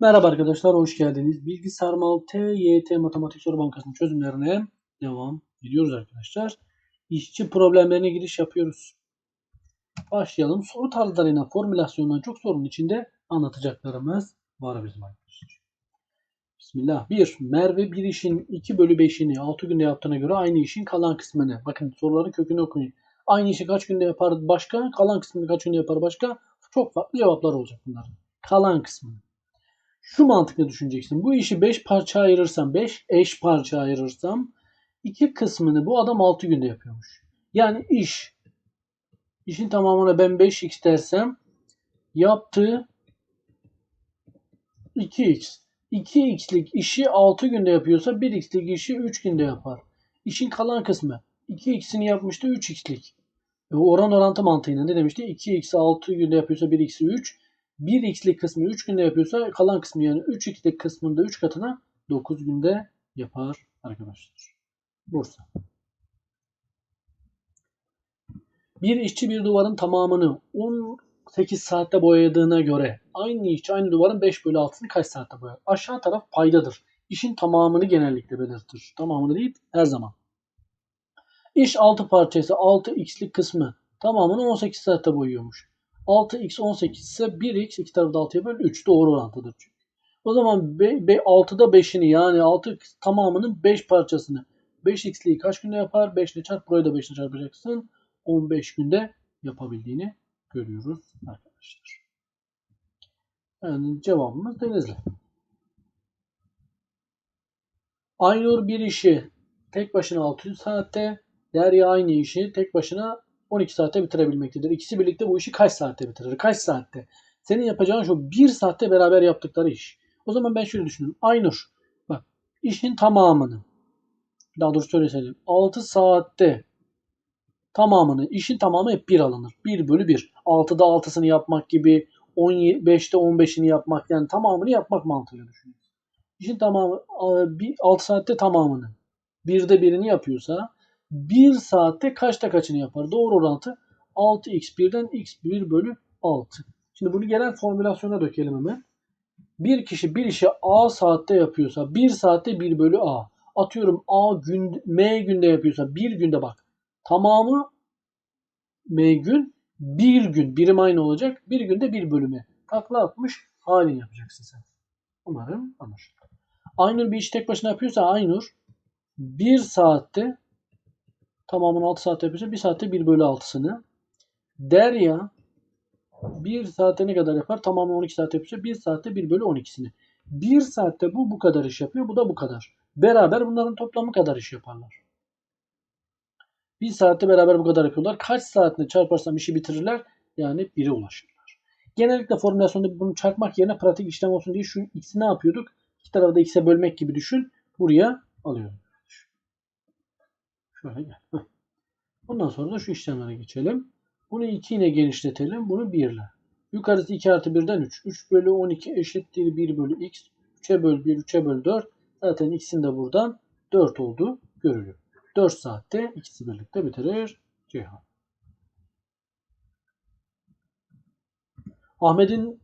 Merhaba arkadaşlar, hoş geldiniz. Bilgi Sarmal TYT Matematik Soru Bankası'nın çözümlerine devam ediyoruz arkadaşlar. İşçi problemlerine giriş yapıyoruz. Başlayalım. Soru tarzlarıyla formülasyondan çok sorunun içinde anlatacaklarımız var bizim arkadaşlar. Bismillah. 1. Merve bir işin 2 bölü 5'ini 6 günde yaptığına göre aynı işin kalan kısmını. Bakın soruların kökünü okuyun. Aynı işi kaç günde yapar başka, kalan kısmını kaç günde yapar başka. Çok farklı cevaplar olacak bunların. Kalan kısmını şu mantıkla düşüneceksin. Bu işi 5 parça ayırırsam, 5 eş parça ayırırsam iki kısmını bu adam 6 günde yapıyormuş. Yani iş işin tamamına ben 5x dersem yaptığı 2x. 2x'lik işi 6 günde yapıyorsa 1x'lik işi 3 günde yapar. İşin kalan kısmı 2x'ini yapmıştı 3x'lik. E, oran orantı mantığıyla ne demişti? 2x 6 günde yapıyorsa 1x'i 3. 1x'lik kısmı 3 günde yapıyorsa kalan kısmı yani 3x'lik kısmında 3 katına 9 günde yapar arkadaşlar. Bursa. Bir işçi bir duvarın tamamını 18 saatte boyadığına göre aynı işçi aynı duvarın 5 bölü 6'sını kaç saatte boyar? Aşağı taraf paydadır. İşin tamamını genellikle belirtir. Tamamını değil her zaman. İş 6 parçası 6x'lik kısmı tamamını 18 saatte boyuyormuş. 6x 18 ise 1x iki tarafı da 6'ya böl 3 doğru orantıdır çünkü. O zaman be, be, 6'da 5'ini yani 6 tamamının 5 parçasını 5x'liği kaç günde yapar? 5 ile çarp burayı da 5 ile çarpacaksın. 15 günde yapabildiğini görüyoruz arkadaşlar. Yani cevabımız Denizli. Aynur bir işi tek başına 600 saatte, Derya aynı işi tek başına 12 saatte bitirebilmektedir. İkisi birlikte bu işi kaç saatte bitirir? Kaç saatte? Senin yapacağın şu 1 saatte beraber yaptıkları iş. O zaman ben şöyle düşünüyorum. Aynur bak işin tamamını daha doğrusu şöyle söyleyeyim. 6 saatte tamamını işin tamamı hep 1 alınır. 1 bölü 1. 6'da 6'sını yapmak gibi 15'te 15'ini yapmak yani tamamını yapmak mantığıyla düşünüyoruz. İşin tamamı 6 saatte tamamını 1'de birini yapıyorsa 1 saatte kaçta kaçını yapar? Doğru orantı 6x1'den x1 bölü 6. Şimdi bunu gelen formülasyona dökelim hemen. Bir kişi bir işi A saatte yapıyorsa 1 saatte 1 bölü A. Atıyorum A gün, M günde yapıyorsa 1 günde bak. Tamamı M gün 1 gün. Birim aynı olacak. Bir günde 1 bölüme. Takla atmış halini yapacaksın sen. Umarım anlaşılır. Aynur bir işi tek başına yapıyorsa Aynur 1 saatte tamamını 6 saat yapıyorsa 1 saatte 1 bölü 6'sını. Derya 1 saatte ne kadar yapar? Tamamını 12 saat yapıyorsa 1 saatte 1 bölü 12'sini. 1 saatte bu bu kadar iş yapıyor. Bu da bu kadar. Beraber bunların toplamı kadar iş yaparlar. 1 saatte beraber bu kadar yapıyorlar. Kaç saatini çarparsam işi bitirirler? Yani 1'e ulaşırlar. Genellikle formülasyonda bunu çarpmak yerine pratik işlem olsun diye şu x'i ne yapıyorduk? İki tarafı da x'e bölmek gibi düşün. Buraya alıyorum. Şöyle gel. Bundan sonra da şu işlemlere geçelim. Bunu 2 ile genişletelim. Bunu 1 ile. Yukarısı 2 artı 1'den 3. 3 bölü 12 eşittir 1 bölü x. 3'e böl 1, 3'e böl 4. Zaten x'in de buradan 4 olduğu görülüyor. 4 saatte ikisi birlikte bitirir Ceyhan. Ahmet'in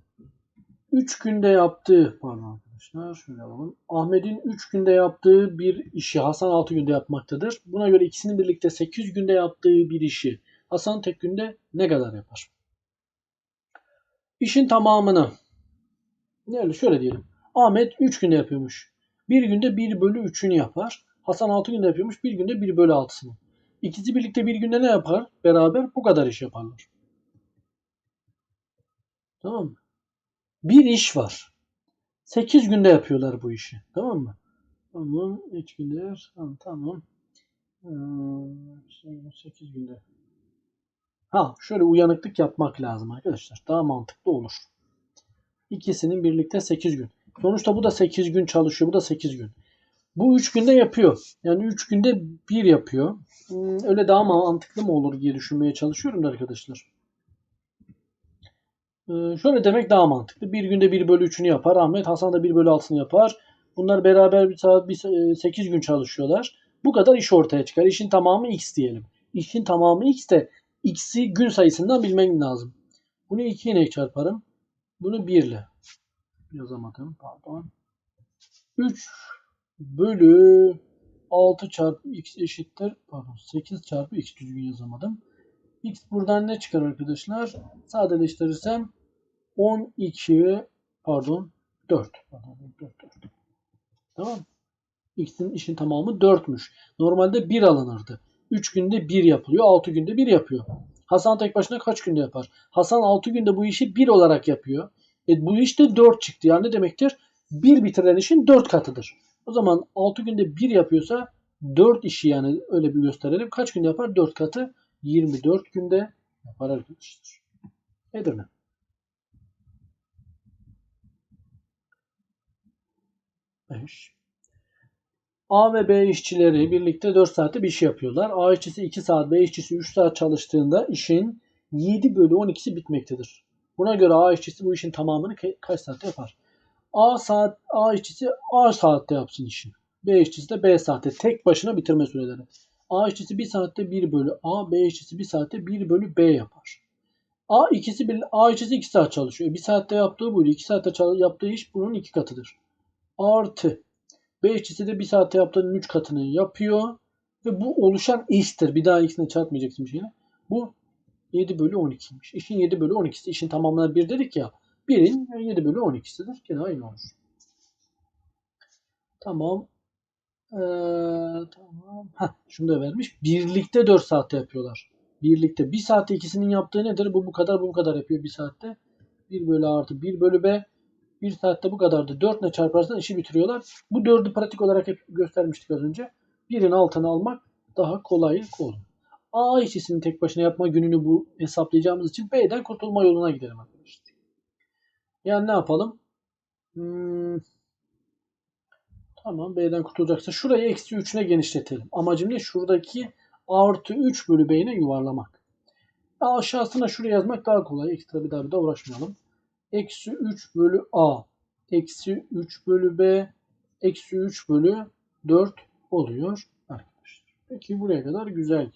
3 günde yaptığı pardon arkadaşlar şöyle alalım. Ahmet'in 3 günde yaptığı bir işi Hasan 6 günde yapmaktadır. Buna göre ikisinin birlikte 8 günde yaptığı bir işi Hasan tek günde ne kadar yapar? İşin tamamını yani şöyle diyelim. Ahmet 3 günde yapıyormuş. Bir günde 1 bölü 3'ünü yapar. Hasan 6 günde yapıyormuş. Bir günde 1 bölü 6'sını. İkisi birlikte bir günde ne yapar? Beraber bu kadar iş yaparlar. Tamam mı? Bir iş var. 8 günde yapıyorlar bu işi. Tamam mı? Tamam. 3 günler. Tamam. tamam. Ee, 8 günde. Ha şöyle uyanıklık yapmak lazım arkadaşlar. Daha mantıklı olur. İkisinin birlikte 8 gün. Sonuçta bu da 8 gün çalışıyor. Bu da 8 gün. Bu 3 günde yapıyor. Yani 3 günde 1 yapıyor. Hmm, öyle daha mantıklı mı olur diye düşünmeye çalışıyorum da arkadaşlar. Ee, şöyle demek daha mantıklı. Bir günde 1 bölü 3'ünü yapar. Ahmet Hasan da 1 bölü 6'sını yapar. Bunlar beraber bir saat bir, 8 gün çalışıyorlar. Bu kadar iş ortaya çıkar. İşin tamamı x diyelim. İşin tamamı x de x'i gün sayısından bilmem lazım. Bunu 2 ile çarparım. Bunu 1 ile. yazamadım pardon. 3 bölü 6 çarpı x eşittir. Pardon 8 çarpı x düzgün yazamadım. x buradan ne çıkar arkadaşlar? Sadeleştirirsem 12 pardon 4. Pardon, 4, 4. Tamam X'in işin tamamı 4'müş. Normalde 1 alınırdı. 3 günde 1 yapılıyor. 6 günde 1 yapıyor. Hasan tek başına kaç günde yapar? Hasan 6 günde bu işi 1 olarak yapıyor. E, bu işte 4 çıktı. Yani ne demektir? 1 bitirilen işin 4 katıdır. O zaman 6 günde 1 yapıyorsa 4 işi yani öyle bir gösterelim. Kaç günde yapar? 4 katı 24 günde yapar arkadaşlar. Nedir? 5. A ve B işçileri birlikte 4 saatlik bir iş yapıyorlar. A işçisi 2 saat, B işçisi 3 saat çalıştığında işin 7 bölü 12'si bitmektedir. Buna göre A işçisi bu işin tamamını kaç saatte yapar? A saat A işçisi A saatte yapsın işi. B işçisi de B saatte. Tek başına bitirme süreleri. A işçisi 1 saatte 1 bölü A, B işçisi 1 saatte 1 bölü B yapar. A ikisi bir A işçisi 2 saat çalışıyor. 1 saatte yaptığı buydu. 2 saatte yaptığı iş bunun 2 katıdır. Artı B işçisi de 1 saatte yaptığının 3 katını yapıyor. Ve bu oluşan iştir. Bir daha ikisini çarpmayacaksın bir şeyle. Bu 7 bölü 12'ymiş. İşin 7 bölü 12'si. İşin tamamına 1 dedik ya. 1'in 7 bölü 12'sidir. Gene aynı olur. Tamam. Ee, tamam. Heh, şunu da vermiş. Birlikte 4 saatte yapıyorlar. Birlikte. 1 saatte ikisinin yaptığı nedir? Bu bu kadar bu bu kadar yapıyor 1 saatte. 1 bölü artı 1 bölü B. 1 saatte bu kadardı. 4 ile çarparsan işi bitiriyorlar. Bu 4'ü pratik olarak hep göstermiştik az önce. Birin altını almak daha kolay olur. A işçisini tek başına yapma gününü bu hesaplayacağımız için B'den kurtulma yoluna gidelim arkadaşlar. Yani ne yapalım? Hmm. Tamam B'den kurtulacaksa şurayı eksi 3'üne genişletelim. Amacım ne? Şuradaki artı 3 bölü B'ine yuvarlamak. Aşağısına şuraya yazmak daha kolay. Ekstra bir daha bir daha uğraşmayalım. Eksi 3 bölü A. Eksi 3 bölü B. Eksi 3 bölü 4 oluyor arkadaşlar. Peki buraya kadar güzel.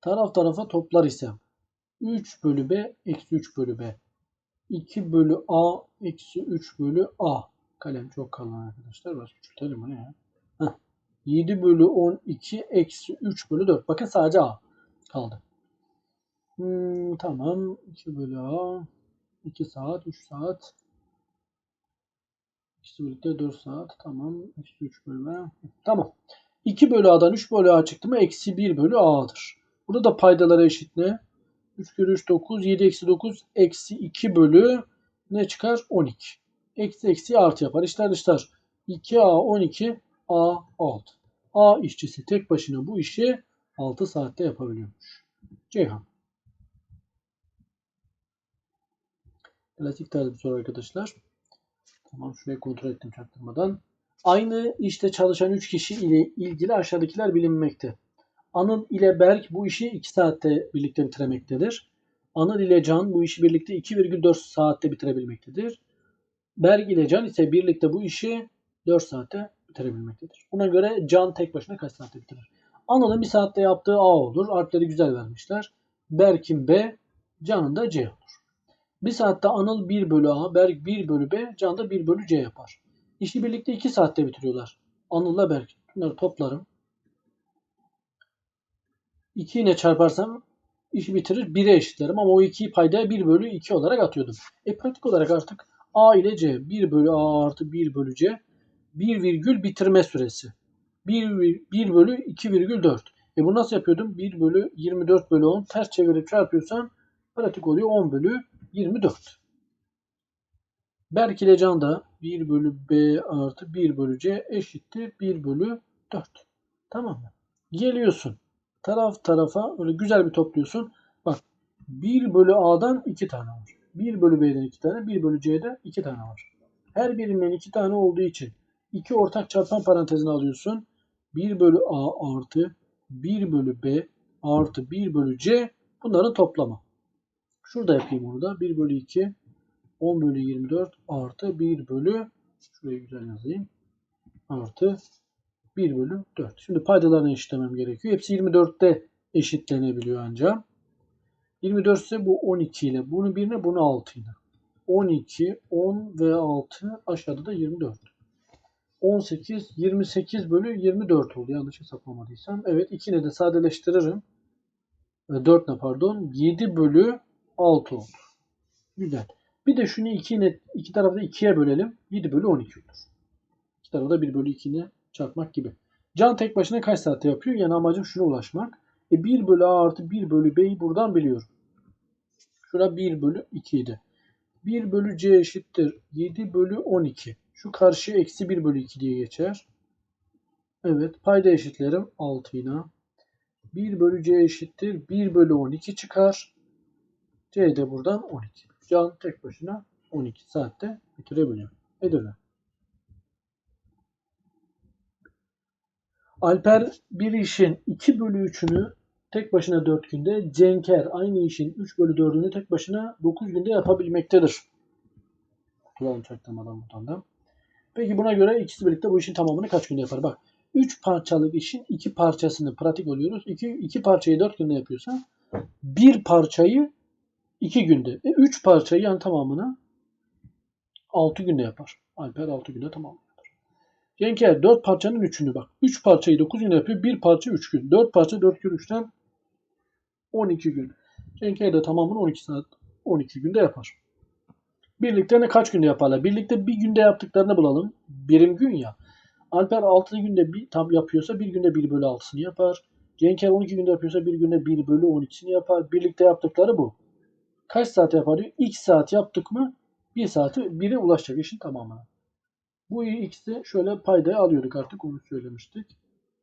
Taraf tarafa toplar ise 3 bölü B eksi 3 bölü B. 2 bölü A eksi 3 bölü A. Kalem çok kalın arkadaşlar. Biraz küçültelim bunu ya. Heh. 7 bölü 12 eksi 3 bölü 4. Bakın sadece A kaldı. Hmm, tamam. 2 bölü A. 2 saat, 3 saat. İkisi birlikte 4 saat. Tamam. Eksi 3 bölü. Tamam. 2 bölü A'dan 3 bölü A çıktı mı? Eksi 1 bölü A'dır. Burada da paydaları eşit ne? 3 kere 3 9. 7 eksi 9. Eksi 2 bölü ne çıkar? 12. Eksi eksi artı yapar. İşler dışlar. 2A 12 A 6. A işçisi tek başına bu işi 6 saatte yapabiliyormuş. Ceyhan. Klasik tarzı bir soru arkadaşlar. Tamam şuraya kontrol ettim çaktırmadan. Aynı işte çalışan 3 kişi ile ilgili aşağıdakiler bilinmekte. Anıl ile Berk bu işi 2 saatte birlikte bitiremektedir. Anıl ile Can bu işi birlikte 2,4 saatte bitirebilmektedir. Berk ile Can ise birlikte bu işi 4 saatte bitirebilmektedir. Buna göre Can tek başına kaç saatte bitirir? Anıl'ın bir saatte yaptığı A olur. Harfleri güzel vermişler. Berk'in B, Can'ın da C olur. Bir saatte Anıl 1 bölü A, Berk 1 bölü B, Can da 1 bölü C yapar. İşi birlikte 2 saatte bitiriyorlar. Anıl'la Berk. Bunları toplarım. 2 ile çarparsam işi bitirir 1'e eşitlerim ama o 2'yi paydaya 1 bölü 2 olarak atıyordum. E pratik olarak artık A ile C 1 bölü A artı 1 bölü C 1 virgül bitirme süresi. 1, 1 bölü 2,4. E bu nasıl yapıyordum? 1 bölü 24 bölü 10 ters çevirip çarpıyorsan pratik oluyor 10 bölü 24. Berk ile Can da 1 bölü B artı 1 bölü C eşittir 1 bölü 4. Tamam mı? Geliyorsun. Taraf tarafa böyle güzel bir topluyorsun. Bak 1 bölü A'dan 2 tane var. 1 bölü B'den 2 tane, 1 bölü C'den 2 tane var. Her birinden 2 tane olduğu için 2 ortak çarpan parantezine alıyorsun. 1 bölü A artı 1 bölü B artı 1 bölü C bunların toplamı. Şurada yapayım onu da. 1 bölü 2 10 bölü 24 artı 1 bölü şurayı güzel yazayım. Artı 1 bölü 4. Şimdi paydalarını eşitlemem gerekiyor. Hepsi 24'te eşitlenebiliyor ancak. 24 ise bu 12 ile. Bunu 1 ile bunu 6 ile. 12, 10 ve 6 aşağıda da 24. 18, 28 bölü 24 oldu yanlış hesaplamadıysam. Evet ikini de sadeleştiririm. 4 ne pardon? 7 bölü 6 oldu. Güzel. Bir de şunu 2 ile iki tarafı da 2'ye bölelim. 7 bölü 12 olur. İki tarafı da 1 bölü 2 ile çarpmak gibi. Can tek başına kaç saatte yapıyor? Yani amacım şuna ulaşmak. E 1 bölü A artı 1 bölü B'yi buradan biliyorum. Şura 1 bölü 2 idi. 1 bölü C eşittir 7 bölü 12. Şu karşı eksi 1 bölü 2 diye geçer. Evet payda eşitlerim 6 ile. 1 bölü C eşittir 1 bölü 12 çıkar. C de buradan 12. Can tek başına 12 saatte bitirebiliyor. Edirne. Alper bir işin 2 bölü 3'ünü tek başına 4 günde, Cenker aynı işin 3 bölü 4'ünü tek başına 9 günde yapabilmektedir. Kulağım çaktırmadan buradan da. Peki buna göre ikisi birlikte bu işin tamamını kaç günde yapar? Bak 3 parçalık işin 2 parçasını pratik oluyoruz. 2, 2 parçayı 4 günde yapıyorsa bir parçayı 2 günde. E 3 parçayı yani tamamını 6 günde yapar. Alper 6 günde tamam. Cenker 4 parçanın 3'ünü bak. 3 parçayı 9 gün yapıyor. 1 parça 3 gün. 4 parça 4 gün 3'ten 12 gün. Cenker de tamamını 12 saat 12 günde yapar. Birlikte ne kaç günde yaparlar? Birlikte bir günde yaptıklarını bulalım. Birim gün ya. Alper 6 günde bir tam yapıyorsa bir günde 1 bölü 6'sını yapar. Cenker 12 günde yapıyorsa bir günde 1 bölü 12'sini yapar. Birlikte yaptıkları bu. Kaç saat yapar diyor? 2 saat yaptık mı 1 saati 1'e ulaşacak işin tamamına. Bu x'i şöyle paydaya alıyorduk artık onu söylemiştik.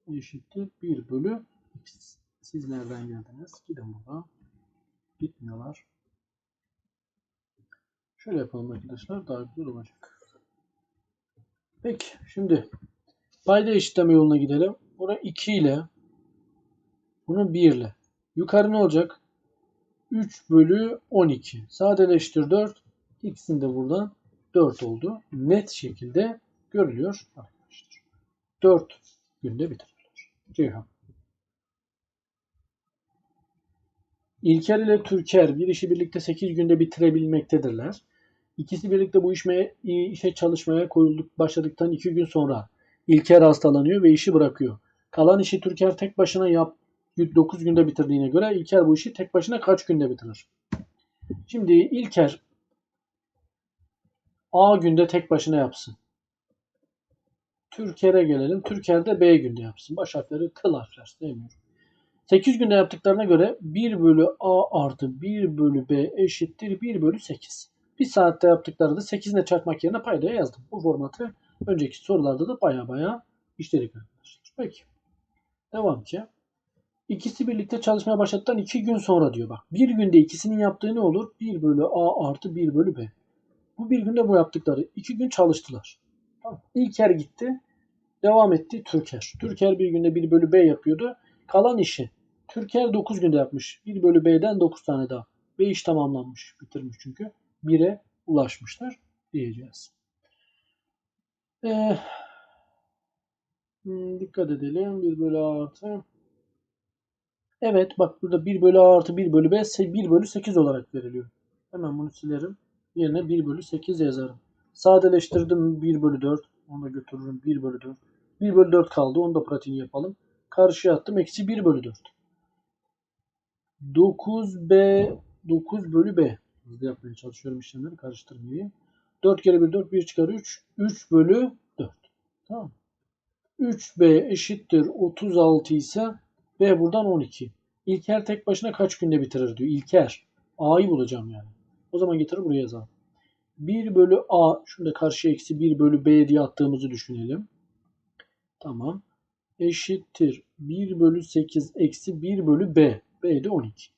Eşittir 1 bölü x. Siz nereden geldiniz? Gidin burada. Gitmiyorlar. Şöyle yapalım arkadaşlar. Daha güzel olacak. Peki. Şimdi payda eşitleme yoluna gidelim. Bura 2 ile bunu 1 ile. Yukarı ne olacak? 3 bölü 12. Sadeleştir 4. X'in de buradan 4 oldu. Net şekilde görülüyor arkadaşlar. 4 günde bitirirler. Ceyhan. İlker ile Türker bir işi birlikte 8 günde bitirebilmektedirler. İkisi birlikte bu işe, işe çalışmaya koyulduk başladıktan 2 gün sonra İlker hastalanıyor ve işi bırakıyor. Kalan işi Türker tek başına yap 9 günde bitirdiğine göre İlker bu işi tek başına kaç günde bitirir? Şimdi İlker A günde tek başına yapsın. Türker'e gelelim. Türker de B günde yapsın. Baş harfleri kıl harfler sevmiyorum. 8 günde yaptıklarına göre 1 bölü A artı 1 bölü B eşittir 1 bölü 8. Bir saatte yaptıkları da 8 ile çarpmak yerine paydaya yazdım. Bu formatı önceki sorularda da baya baya işledik arkadaşlar. Peki. Devam ki. İkisi birlikte çalışmaya başladıktan 2 gün sonra diyor bak. Bir günde ikisinin yaptığı ne olur? 1 bölü A artı 1 bölü B. Bu bir günde bu yaptıkları. iki gün çalıştılar. Tamam. İlker gitti. Devam etti Türker. Türker bir günde 1 bölü B yapıyordu. Kalan işi Türker 9 günde yapmış. 1 bölü B'den 9 tane daha. B iş tamamlanmış. Bitirmiş çünkü. 1'e ulaşmışlar diyeceğiz. Ee, dikkat edelim. 1 bölü A artı. Evet bak burada 1 bölü A artı 1 bölü B 1 bölü 8 olarak veriliyor. Hemen bunu silerim. Yerine 1 bölü 8 yazarım. Sadeleştirdim 1 bölü 4. Onu da götürürüm 1 bölü 4. 1 bölü 4 kaldı. Onu da pratiğini yapalım. Karşıya attım. Eksi 1 bölü 4. 9B 9 bölü B. Hızlı yapmaya çalışıyorum işlemleri karıştırmayayım. 4 kere 1 4 1 çıkar 3. 3 bölü 4. Tamam 3B eşittir 36 ise B buradan 12. İlker tek başına kaç günde bitirir diyor. İlker. A'yı bulacağım yani. O zaman getir buraya yazalım. 1 bölü A, şunu da karşı eksi 1 bölü B diye attığımızı düşünelim. Tamam. Eşittir 1 bölü 8 eksi 1 bölü B. B de 12.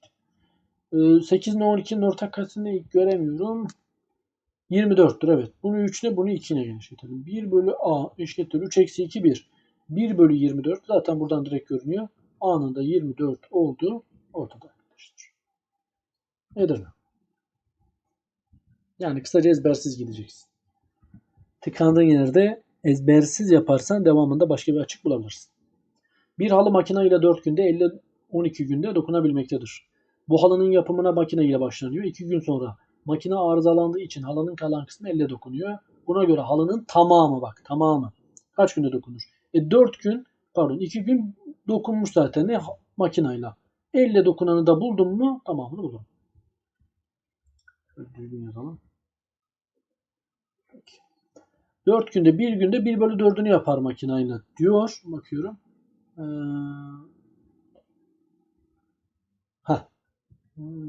8 ile 12'nin ortak katsını ilk göremiyorum. 24'tür evet. Bunu 3 ile bunu 2 ile genişletelim. 1 bölü A eşittir 3 eksi 2 1. 1 bölü 24 zaten buradan direkt görünüyor. A'nın da 24 olduğu ortada arkadaşlar. Edirne. Yani kısaca ezbersiz gideceksin. Tıkandığın yerde ezbersiz yaparsan devamında başka bir açık bulabilirsin. Bir halı makine ile 4 günde 50 12 günde dokunabilmektedir. Bu halının yapımına makine ile başlanıyor. 2 gün sonra makine arızalandığı için halının kalan kısmı elle dokunuyor. Buna göre halının tamamı bak tamamı. Kaç günde dokunur? E 4 gün pardon 2 gün dokunmuş zaten ne makinayla. Elle dokunanı da buldum mu tamamını bulurum. Şöyle düzgün yazalım. Peki. 4 günde 1 günde 1 bölü 4'ünü yapar makinayla diyor. Bakıyorum. Ee, heh.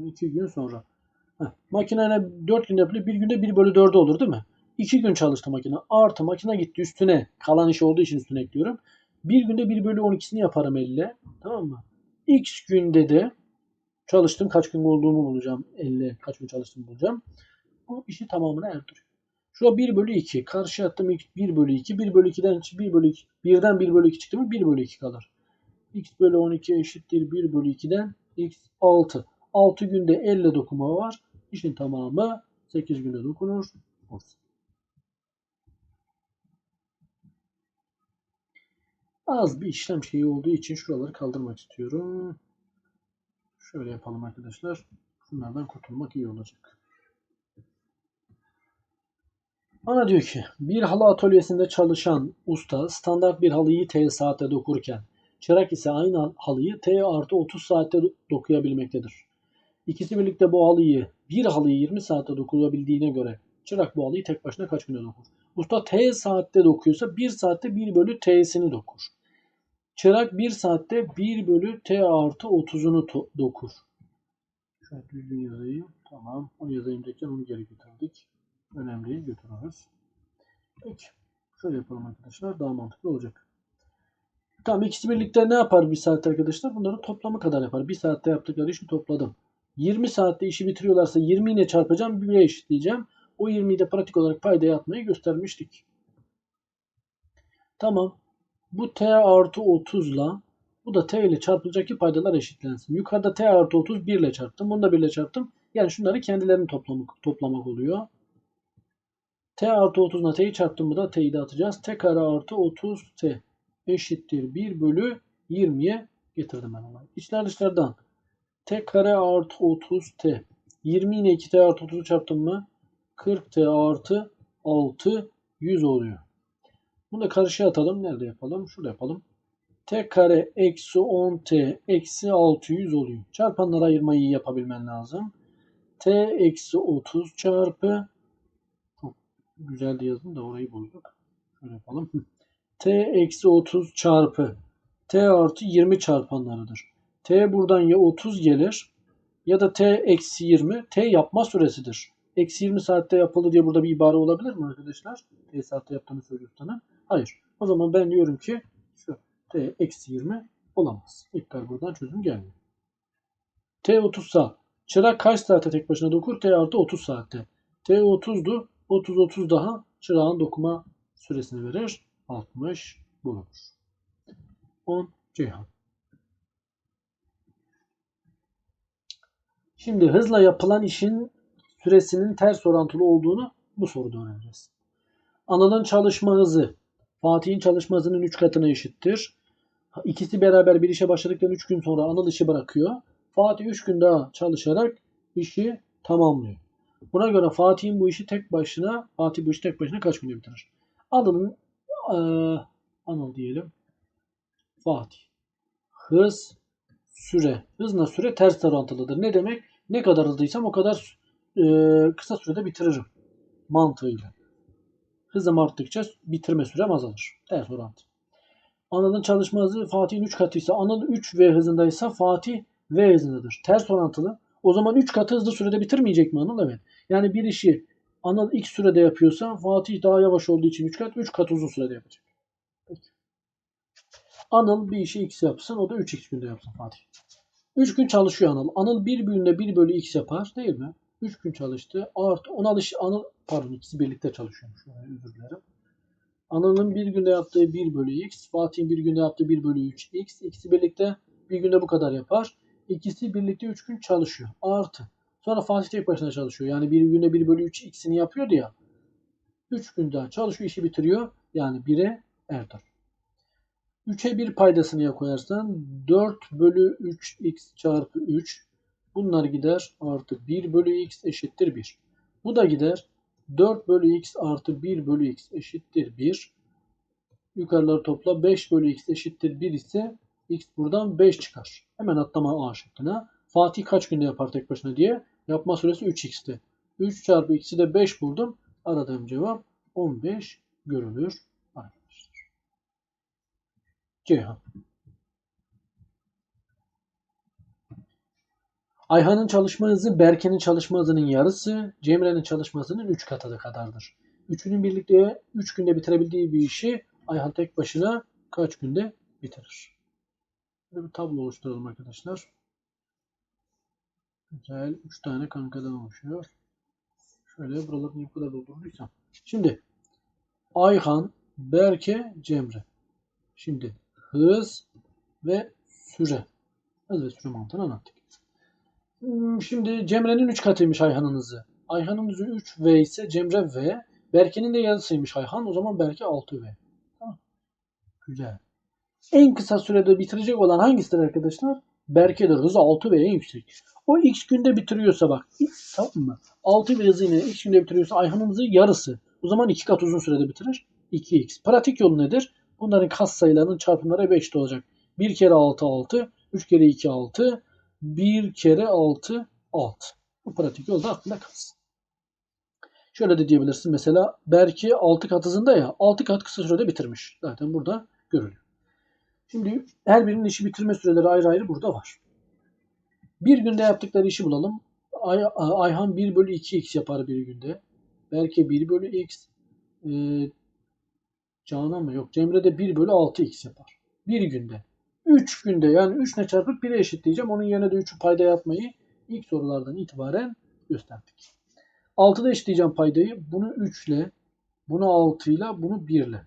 2 gün sonra. Heh. Makineyle 4 günde yapılıyor. 1 günde 1 bölü 4'ü olur değil mi? 2 gün çalıştı makine. Artı makine gitti üstüne. Kalan iş olduğu için üstüne ekliyorum. 1 günde 1 bölü 12'sini yaparım elle. Tamam mı? X günde de çalıştım. Kaç gün olduğumu bulacağım. Elle kaç gün çalıştığımı bulacağım. Bu işi tamamına erdiriyor. Şurada 1 bölü 2. Karşı attım x 1 bölü 2. 1 bölü 2'den 1 bölü 2. 1'den 1 bölü 2 çıktı mı 1 bölü 2 kalır. x bölü 12 eşittir 1 bölü 2'den x 6. 6 günde elle dokuma var. İşin tamamı 8 günde dokunur. Olsun. Az bir işlem şeyi olduğu için şuraları kaldırmak istiyorum. Şöyle yapalım arkadaşlar. Şunlardan kurtulmak iyi olacak. Bana diyor ki bir halı atölyesinde çalışan usta standart bir halıyı T saatte dokurken çırak ise aynı halıyı T artı 30 saatte dokuyabilmektedir. İkisi birlikte bu halıyı bir halıyı 20 saatte dokuyabildiğine göre çırak bu halıyı tek başına kaç günde dokur? Usta T saatte dokuyorsa 1 saatte 1 bölü T'sini dokur. Çırak 1 saatte 1 bölü T artı 30'unu dokur. Şöyle düzgün yazayım. Tamam. Onu yazayım derken onu geri getirdik. Önemli. Götürürüz. Peki. Şöyle yapalım arkadaşlar. Daha mantıklı olacak. Tamam ikisi birlikte ne yapar bir saatte arkadaşlar? Bunların toplamı kadar yapar. Bir saatte yaptıkları işi topladım. 20 saatte işi bitiriyorlarsa 20 ile çarpacağım. 1'e eşitleyeceğim. O 20'yi de pratik olarak paydaya atmayı göstermiştik. Tamam. Bu t artı 30 ile bu da t ile çarpılacak ki paydalar eşitlensin. Yukarıda t artı 30 1 ile çarptım. Bunu da 1 ile çarptım. Yani şunları kendilerini toplamak, toplamak oluyor. t artı 30 ile t'yi çarptım. Bu da t'yi de atacağız. t kare artı 30 t eşittir 1 bölü 20'ye getirdim ben olayı. İçler dışlardan t kare artı 30 t 20 ile 2t artı 30'u çarptım mı 40 t artı 6 100 oluyor. Bunu da karşıya atalım. Nerede yapalım? Şurada yapalım. T kare eksi 10t eksi 600 oluyor. Çarpanları ayırmayı yapabilmen lazım. T eksi 30 çarpı çok güzel yazdım da orayı bulduk. Şöyle yapalım. T eksi 30 çarpı T artı 20 çarpanlarıdır. T buradan ya 30 gelir ya da T eksi 20 T yapma süresidir. Eksi 20 saatte yapıldı diye burada bir ibare olabilir mi arkadaşlar? T saatte yaptığını söylüyor sana. Hayır. O zaman ben diyorum ki şu T eksi 20 olamaz. İptal buradan çözüm gelmiyor. T 30 sa çırak kaç saate tek başına dokur? T artı 30 saatte. T 30'du. 30 30 daha çırağın dokuma süresini verir. 60 bulunur. 10 Ceyhan. Şimdi hızla yapılan işin süresinin ters orantılı olduğunu bu soruda öğreneceğiz. Anıl'ın çalışma hızı Fatih'in çalışma hızının 3 katına eşittir. İkisi beraber bir işe başladıktan 3 gün sonra Anıl işi bırakıyor. Fatih 3 gün daha çalışarak işi tamamlıyor. Buna göre Fatih'in bu işi tek başına, Fatih bu işi tek başına kaç günde bitirir? Anıl'ın e, Anıl diyelim. Fatih. Hız, süre. Hızla süre ters orantılıdır. Ne demek? Ne kadar hızlıysam o kadar e, kısa sürede bitiririm. Mantığıyla. Hızım arttıkça bitirme sürem azalır. Ters orantı. Anıl'ın çalışma hızı Fatih'in 3 katıysa Anıl 3 V hızındaysa Fatih V hızındadır. Ters orantılı. O zaman 3 katı hızlı sürede bitirmeyecek mi Anıl? Evet. Yani bir işi Anıl X sürede yapıyorsa Fatih daha yavaş olduğu için 3 kat 3 kat uzun sürede yapacak. Anıl bir işi X yapsın o da 3X günde yapsın Fatih. 3 gün çalışıyor Anıl. Anıl bir günde 1 bölü X yapar değil mi? 3 gün çalıştı. Artı ona alış Anıl pardon ikisi birlikte çalışıyormuş. Özür dilerim. Anıl'ın bir günde yaptığı 1 bölü x, Fatih'in bir günde yaptığı 1 bölü 3 x. İkisi birlikte bir günde bu kadar yapar. İkisi birlikte 3 gün çalışıyor. Artı. Sonra Fatih tek başına çalışıyor. Yani bir günde 1 bölü 3 x'ini yapıyordu ya. 3 gün daha çalışıyor işi bitiriyor. Yani 1'e erdir. 3'e 1 paydasını koyarsan 4 bölü 3 x çarpı 3 bunlar gider artı 1 bölü x eşittir 1. Bu da gider. 4 bölü x artı 1 bölü x eşittir 1. Yukarıları topla 5 bölü x eşittir 1 ise x buradan 5 çıkar. Hemen atlama A şıkkına. Fatih kaç günde yapar tek başına diye. Yapma süresi 3x'ti. 3 çarpı x'i de 5 buldum. Aradığım cevap 15 görülür arkadaşlar. Ceyhan. Ayhan'ın çalışma hızı Berke'nin çalışma hızının yarısı, Cemre'nin çalışma hızının 3 katı kadardır. Üçünün birlikte 3 günde bitirebildiği bir işi Ayhan tek başına kaç günde bitirir? Böyle bir tablo oluşturalım arkadaşlar. Güzel. 3 tane kankadan oluşuyor. Şöyle buraları bu kadar doldurduysam. Şimdi Ayhan, Berke, Cemre. Şimdi hız ve süre. Hız ve süre mantığını anlattık. Hmm, Şimdi Cemre'nin 3 katıymış Ayhan'ın hızı. Ayhan'ın hızı 3V ise Cemre V. Berke'nin de yarısıymış Ayhan. O zaman Berke 6V. Tamam. Güzel. En kısa sürede bitirecek olan hangisidir arkadaşlar? Berke'dir. Hızı 6 ve en yüksek. O x günde bitiriyorsa bak. X, tamam mı? 6 ve hızıyla x günde bitiriyorsa Ayhan'ın hızı yarısı. O zaman 2 kat uzun sürede bitirir. 2x. Pratik yolu nedir? Bunların kas sayılarının çarpımları hep eşit olacak. 1 kere 6 6. 3 kere 2 6. 1 kere 6 6. Bu pratik yolda aklında kalsın. Şöyle de diyebilirsin mesela Berke 6 kat hızında ya 6 kat kısa sürede bitirmiş. Zaten burada görülüyor. Şimdi her birinin işi bitirme süreleri ayrı ayrı burada var. Bir günde yaptıkları işi bulalım. Ay, Ayhan 1 bölü 2x yapar bir günde. Berke 1 bölü x. Ee, Canan mı? Yok. Cemre de 1 bölü 6x yapar. Bir günde. 3 günde yani 3 ne çarpıp 1'e eşitleyeceğim. Onun yerine de 3'ü payda yapmayı ilk sorulardan itibaren gösterdik. 6'da eşitleyeceğim paydayı. Bunu 3 ile, bunu 6 ile, bunu 1 ile.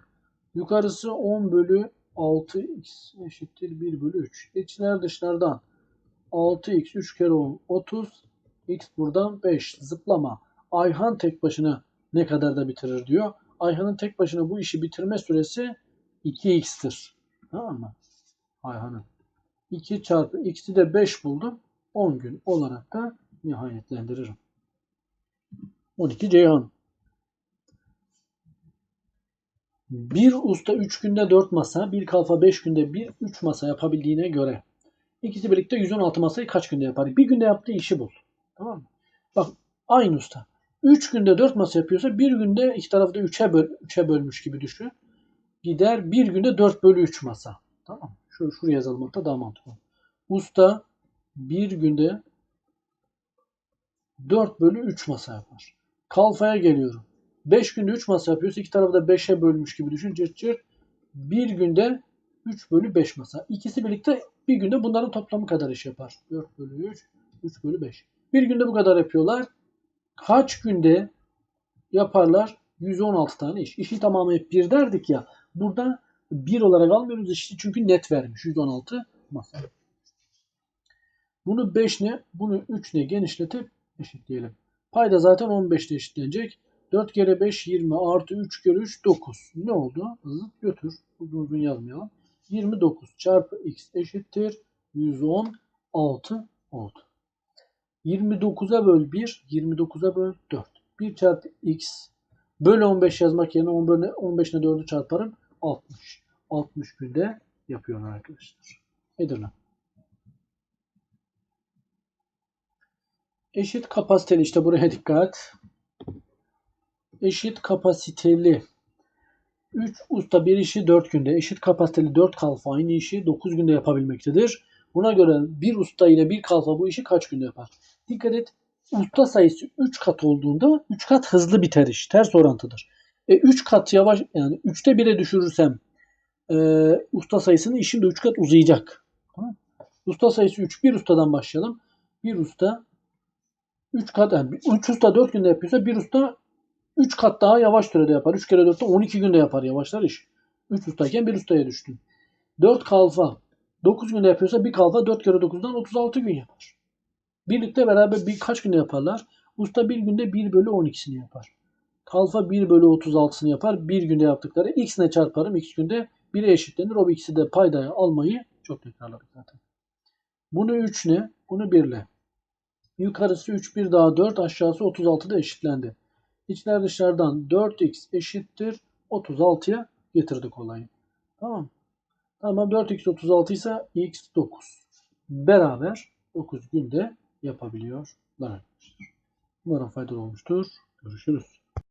Yukarısı 10 bölü 6x eşittir 1 bölü 3. İçler dışlardan 6x 3 kere 10 30 x buradan 5 zıplama. Ayhan tek başına ne kadar da bitirir diyor. Ayhan'ın tek başına bu işi bitirme süresi 2x'tir. Tamam mı? Ayhan'ın. 2 çarpı x'i de 5 buldum. 10 gün olarak da nihayetlendiririm. 12 Ceyhan. Bir usta 3 günde 4 masa, bir kalfa 5 günde 1 3 masa yapabildiğine göre ikisi birlikte 116 masayı kaç günde yapar? Bir günde yaptığı işi bul. Tamam mı? Bak aynı usta. 3 günde 4 masa yapıyorsa bir günde iki tarafı da 3'e böl, 3'e bölmüş gibi düşün. Gider bir günde 4 bölü 3 masa. Tamam mı? Şöyle şuraya yazalım hatta daha mantıklı. Usta bir günde 4 bölü 3 masa yapar. Kalfaya geliyorum. 5 günde 3 masa yapıyorsa iki tarafı da 5'e bölmüş gibi düşün. Cırt cırt. Bir günde 3 bölü 5 masa. İkisi birlikte bir günde bunların toplamı kadar iş yapar. 4 bölü 3, 3 bölü 5. Bir günde bu kadar yapıyorlar. Kaç günde yaparlar? 116 tane iş. İşi tamamlayıp bir derdik ya. Burada bir olarak almıyoruz işi çünkü net vermiş. 116 masa. Bunu 5 ne? Bunu 3 ne? Genişletip eşitleyelim. Payda zaten 15'te eşitlenecek. 4 kere 5 20 artı 3 kere 3 9. Ne oldu? Zıt götür. Uzun uzun yazmayalım. 29 çarpı x eşittir. 116 oldu. 29'a böl 1. 29'a böl 4. 1 çarpı x bölü 15 yazmak yerine 10 bölü 15 ile 4'ü çarparım. 60. 60 günde yapıyorlar arkadaşlar. Edirne. Eşit kapasiteli işte buraya dikkat. Eşit kapasiteli 3 usta bir işi 4 günde, eşit kapasiteli 4 kalfa aynı işi 9 günde yapabilmektedir. Buna göre bir usta ile bir kalfa bu işi kaç günde yapar? Dikkat et. Usta sayısı 3 kat olduğunda 3 kat hızlı biter iş. Ters orantıdır. E 3 kat yavaş yani 3'te 1'e düşürürsem e, usta sayısını işin de 3 kat uzayacak. Tamam. Usta sayısı 3. Bir ustadan başlayalım. Bir usta 3 kat yani 3 usta 4 günde yapıyorsa bir usta 3 kat daha yavaş sürede yapar. 3 kere 4'te 12 günde yapar yavaşlar iş. 3 ustayken bir ustaya düştün. 4 kalfa 9 günde yapıyorsa bir kalfa 4 kere 9'dan 36 gün yapar. Birlikte beraber birkaç günde yaparlar. Usta bir günde 1 bölü 12'sini yapar. Kalfa 1 bölü 36'sını yapar. Bir günde yaptıkları x ne çarparım? x günde 1'e eşitlenir. O ikisi de paydaya almayı çok tekrarladık zaten. Bunu 3 ne? Bunu 1 ile. Yukarısı 3 bir daha 4 aşağısı 36 da eşitlendi. İçler dışlardan 4x eşittir 36'ya getirdik olayı. Tamam. Tamam 4x 36 ise x 9. Beraber 9 günde yapabiliyorlar. Umarım faydalı olmuştur. Görüşürüz.